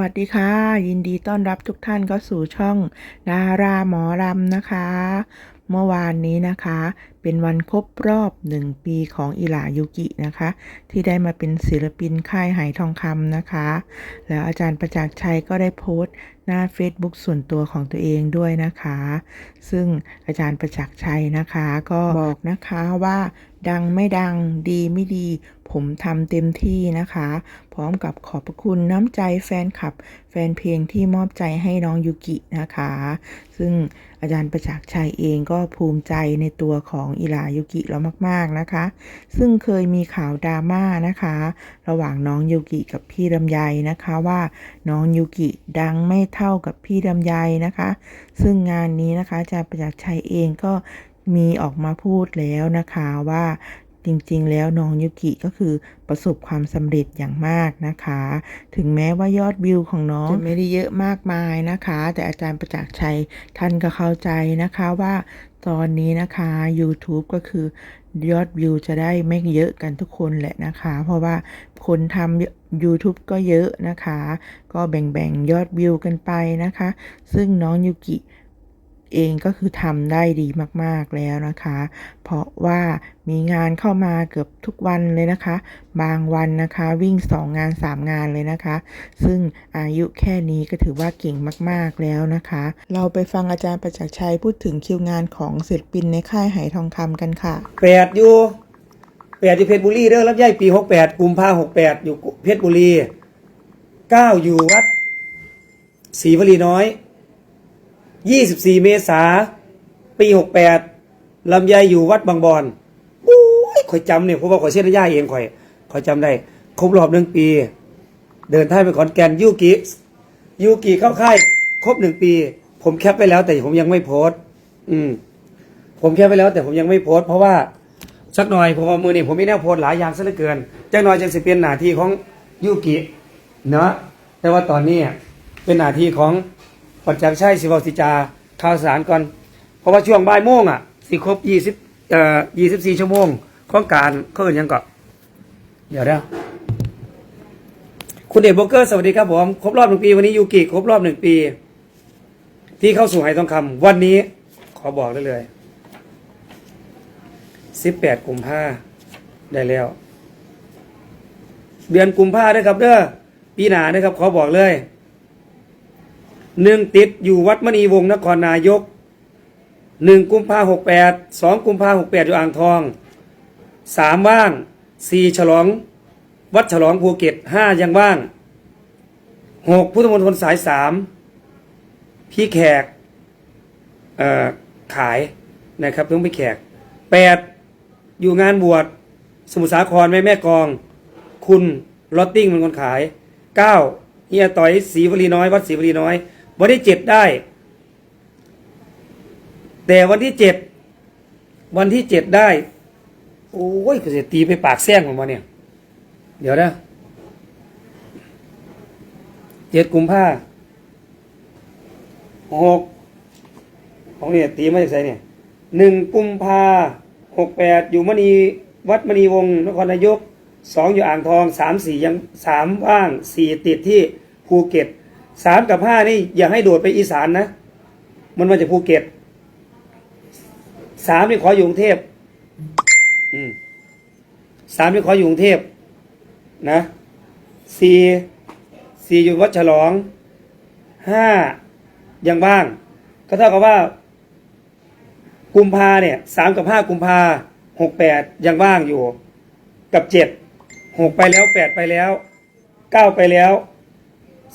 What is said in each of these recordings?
วัสดีค่ะ ยินดีต้อนรับทุกท่านเข้าสู่ช่องดาราหมอรำนะคะ เมื่อวานนี้นะคะ เป็นวันครบรอบหนึ่งปีของอิหลายุกินะคะ ที่ได้มาเป็นศิลปินค่ายไหทองคำนะคะ แล้วอาจารย์ประจักษ์ชัยก็ได้โพสต์หน้า Facebook ส่วนตัวของตัวเองด้วยนะคะ ซึ่งอาจารย์ประจักษ์ชัยนะคะ ก็บอกนะคะว่า ดังไม่ดังดีไม่ดี ผมทำเต็มที่นะคะ พร้อมกับขอบพระคุณน้ำใจแฟนคลับ แฟนเพลงที่มอบใจให้น้องยูกินะคะ ซึ่งอาจารย์ประจักษ์ชัยเองก็ภูมิใจในตัวของอิลายุกิเรามากๆนะคะ ซึ่งเคยมีข่าวดราม่านะคะ ระหว่างน้องยูกิกับพี่ลำไยนะคะว่าน้องยูกิดังไม่เท่ากับพี่ลำไยนะคะ ซึ่งงานนี้นะคะอาจารย์ประจักษ์ชัยเองก็มีออกมาพูดแล้วนะคะว่า จริงๆ แล้วน้องยุกิก็คือประสบความสำเร็จอย่างมากนะคะ ถึงแม้ว่ายอดวิวของน้องจะไม่ได้เยอะมากมายนะคะ แต่อาจารย์ประจักษ์ชัยท่านก็เข้าใจนะคะว่าตอนนี้นะคะ YouTube ก็คือยอดวิวจะได้ไม่เยอะกันทุกคนแหละนะคะ เพราะว่าคนทำ YouTube ก็เยอะนะคะ ก็แบ่งๆ ยอดวิวกันไปนะคะ ซึ่งน้องยูกิ เองก็คือทำได้ดีมากๆแล้วนะคะ เพราะว่ามีงานเข้ามาเกือบทุกวันเลยนะคะ บางวันนะคะวิ่ง 2 งาน 3 งานเลยนะคะ ซึ่งอายุแค่นี้ก็ถือว่าเก่งมากๆแล้วนะคะ เราไปฟังอาจารย์ประจักษ์ชัยพูดถึงคิวงานของศิลปินในค่ายไหทองคำกันค่ะแปดอยู่แปดอยู่เพชรบุรีเด้องรับย่ายปีหกแปดกุมภาหกแปดอยู่เพชรบุรีเก้าอยู่วัดศรีวลีน้อย ยี่สิบสี่เมษาปีหกแปดลำไยอยู่วัดบางบอนโอ้ยข่อยจำเนี่ยเพราะว่าข่อยเส้นย่าเองข่อยข่อยจำได้ ครบรอบหนึ่งปี เดินท่าไปขอนแก่นยูกิยูกิเข้าค่ายครบหนึ่งปี ผมแคปไปแล้วแต่ผมยังไม่โพสต์ อืม ผมแคปไปแล้วแต่ผมยังไม่โพสต์เพราะว่าสักหน่อยผมว่ามือนี่ผมมีแนวโพสต์หลายอย่างซะเหลือเกินจักหน่อยจังสิเป็นหน้าที่ของยูกิเนาะแต่ว่าตอนนี้เป็นหน้าที่ของ ปัจจักรชัยศิวสิจาข่าวสารก่อน เพราะว่าช่วงบ่ายโมงอะสิครบยี่สิบเอ่อยี่สิบสี่ชั่วโมงของการเขาเอินยังก่อนเดี๋ยวเด้อคุณเดชโบรกเกอร์สวัสดีครับผมครบรอบหนึ่งปี วันนี้ยูกิครบรอบหนึ่งปี ที่เข้าสู่ไหทองคำวันนี้ขอบอกได้เลยสิบแปดกุมภาได้แล้ว เดือนกุมภาด้วยครับเด้อปีหนาด้ครับ ขอบอกเลย หนึ่งติดอยู่วัดมณีวงศ์นครนายกหนึ่งกุมภาหกแปดสองกุมภาหกแปดอยู่อ่างทองสามว่างสี่ฉลอง วัดฉลองภูเก็ตห้ายังว่างหกพุทธมณฑลสายสามพี่แขกขายนะครับต้องพี่แขกแปดอยู่งานบวชสมุทรสาครแม่แม่กอง คุณลอตติ้งเป็นคนขายเก้าเฮียต่อยศรีวลีน้อย วัดศรีวลีน้อย วันที่เจ็ดได้ แต่วันที่เจ็ดวันที่เจ็ดได้ โอ้ยก็จะตีไปปากแซงของมาเนี่ย เดี๋ยวนะเจ็ดกุมภาหกของเนี่ยตีมาจากไสเนี่ยหนึ่งกุมภาหกแปดอยู่มณีวัดมณีวงศ์นครนายกสองอยู่อ่างทองสามสี่ยังสามว่างสี่ติดที่ภูเก็ต สามกับห้านี่อย่าให้โดดไปอีสานนะ มันมาจากภูเก็ตสามนี่ขออยู่กรุงเทพสามนี่ขออยู่กรุงเทพนะสี่สี่อยู่วัดฉลองห้ายังบ้าง ก็เท่ากับว่า กุมภาเนี่ยสามกับห้ากุมภาหกแปดยังว่างอยู่ กับเจ็ดหกไปแล้วแปดไปแล้วเก้าไปแล้ว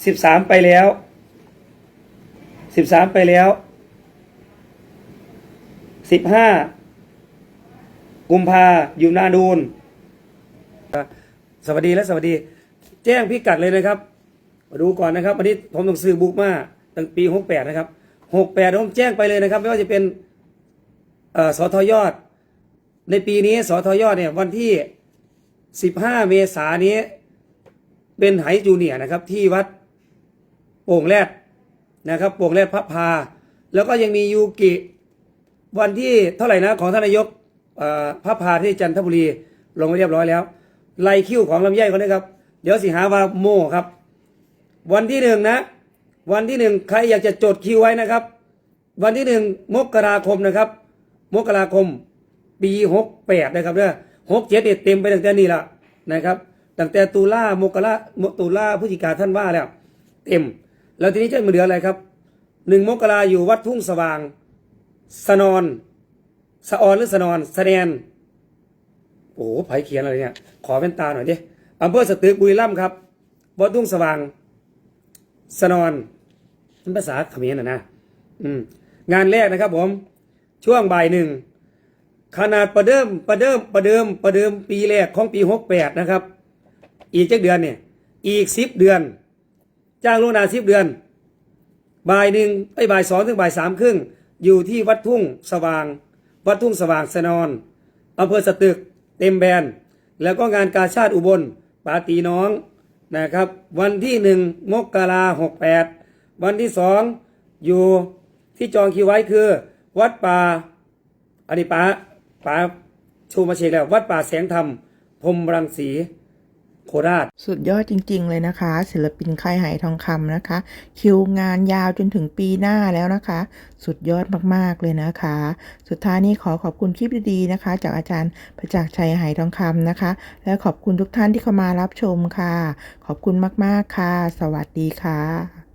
สิบสามไปแล้วสิบสามไปแล้วสิบห้ากุมภาอยู่นาดูนสวัสดีและสวัสดี แจ้งพิกัดเลยนะครับมาดูก่อนนะครับวันนี้ผมต้องซื้อบุ๊กมาตั้งปีหกแปดนะครับหกแปดผมแจ้งไปเลยนะครับ ไม่ว่าจะเป็นอสอทยอด ในปีนี้สอทยอดเนี่ยวันที่15เมษานี้เป็นไหจูเนียนะครับ ที่วัด โป่งแรดนะครับโป่งแรดพระพา แล้วก็ยังมียูกิวันที่เท่าไหร่นะของท่านนายกพระพาที่จันทบุรีลงไปเรียบร้อยแล้วไล่คิวของลำไยเขานะครับ เดี๋ยวสิหาว่าโม่ครับ วันที่หนึ่งนะ วันที่หนึ่งใครอยากจะจดคิวไว้นะครับ วันที่หนึ่งมกราคมนะครับ มกราคมปีหกแปดนะครับเนี่ยหกเจ็ดเนี่ยเต็มไปตั้งแต่นี่ละนะครับตั้งแต่ตุลามกราตุลาพฤศจิกาท่านว่าแล้ว เต็ม แล้วทีนี้จะมาเหลืออะไรครับหนึ่งมกราอยู่วัดทุ่งสว่าง สนอนสะออนหรือสนอนสะแนนโอ้โหไผเขียนอะไรเนี่ย ขอเป็นตาหน่อยดิอำเภอสตึกบุรีรัมย์ครับวัดทุ่งสว่าง สนอนเป็นภาษาเขมรนะนะอืมงานแรกนะครับผม ช่วงบ่ายหนึ่งขนาดประเดิมประเดิมประเดิมประเดิมปีแรกของปีหกแปดนะครับ อีกเจักเดือนเนี่ย อีกสิบเดือน จ้างล่วงหน้าสิบเดือน บ่ายหนึ่งไอ้บ่ายสองถึงบ่ายสามครึ่ง อยู่ที่วัดทุ่งสว่าง วัดทุ่งสว่างสนอนอำเภอสตึก เต็มแบน แล้วก็งานกาชาติอุบลปาตีน้องนะครับ วันที่หนึ่งมกราหกแปดวันที่สองอยู่ที่จองคิวไว้คือ วัดป่าอันนี้ป้าป้าชูมาเชกแล้ว วัดป่าแสงธรรมพรมรังสี โคราช สุดยอดจริง ๆ เลยนะคะ ศิลปินค่ายหายทองคำนะคะ คิวงานยาวจนถึงปีหน้าแล้วนะคะ สุดยอดมากๆเลยนะคะ สุดท้ายนี้ขอขอบคุณคลิปดีๆนะคะ จากอาจารย์ประจักษ์ชัยหายทองคำนะคะ และขอบคุณทุกท่านที่เข้ามารับชมค่ะ ขอบคุณมากๆค่ะ สวัสดีค่ะ